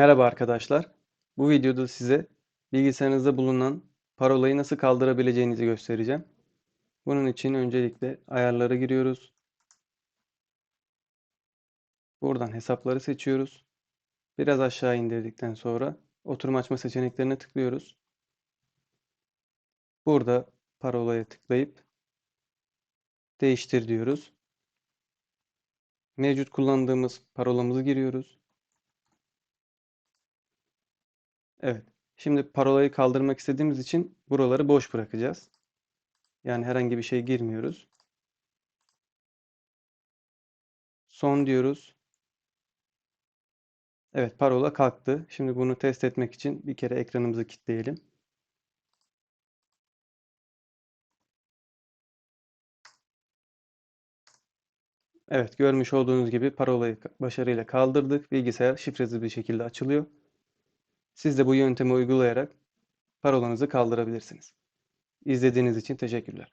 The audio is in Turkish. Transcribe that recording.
Merhaba arkadaşlar. Bu videoda size bilgisayarınızda bulunan parolayı nasıl kaldırabileceğinizi göstereceğim. Bunun için öncelikle ayarlara giriyoruz. Buradan hesapları seçiyoruz. Biraz aşağı indirdikten sonra oturum açma seçeneklerine tıklıyoruz. Burada parolaya tıklayıp değiştir diyoruz. Mevcut kullandığımız parolamızı giriyoruz. Evet. Şimdi parolayı kaldırmak istediğimiz için buraları boş bırakacağız. Yani herhangi bir şey girmiyoruz. Son diyoruz. Evet, parola kalktı. Şimdi bunu test etmek için bir kere ekranımızı kilitleyelim. Evet, görmüş olduğunuz gibi parolayı başarıyla kaldırdık. Bilgisayar şifresiz bir şekilde açılıyor. Siz de bu yöntemi uygulayarak parolanızı kaldırabilirsiniz. İzlediğiniz için teşekkürler.